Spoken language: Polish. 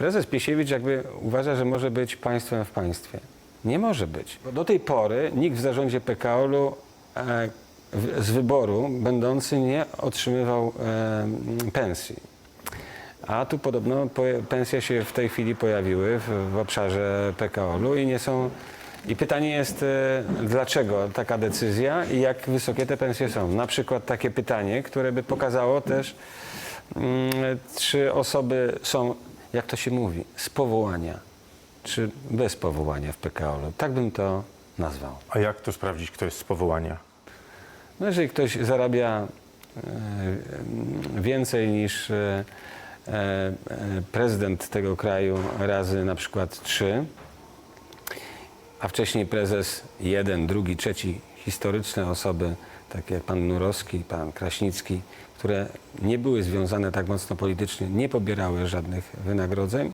Prezes Piesiewicz jakby uważa, że może być państwem w państwie. Nie może być. Bo do tej pory nikt w zarządzie PKO-u e, w- z wyboru będący nie otrzymywał e, pensji. A tu podobno poje- pensje się w tej chwili pojawiły w, w obszarze PKO-u i nie są. I pytanie jest, e, dlaczego taka decyzja i jak wysokie te pensje są? Na przykład takie pytanie, które by pokazało też, mm, czy osoby są, jak to się mówi, z powołania, czy bez powołania w PKO-u. Tak bym to nazwał. A jak to sprawdzić, kto jest z powołania? No jeżeli ktoś zarabia e, więcej niż e, e, prezydent tego kraju razy na przykład trzy, a wcześniej prezes jeden, drugi, trzeci, historyczne osoby, takie jak pan Nurowski, pan Kraśnicki, które nie były związane tak mocno politycznie, nie pobierały żadnych wynagrodzeń,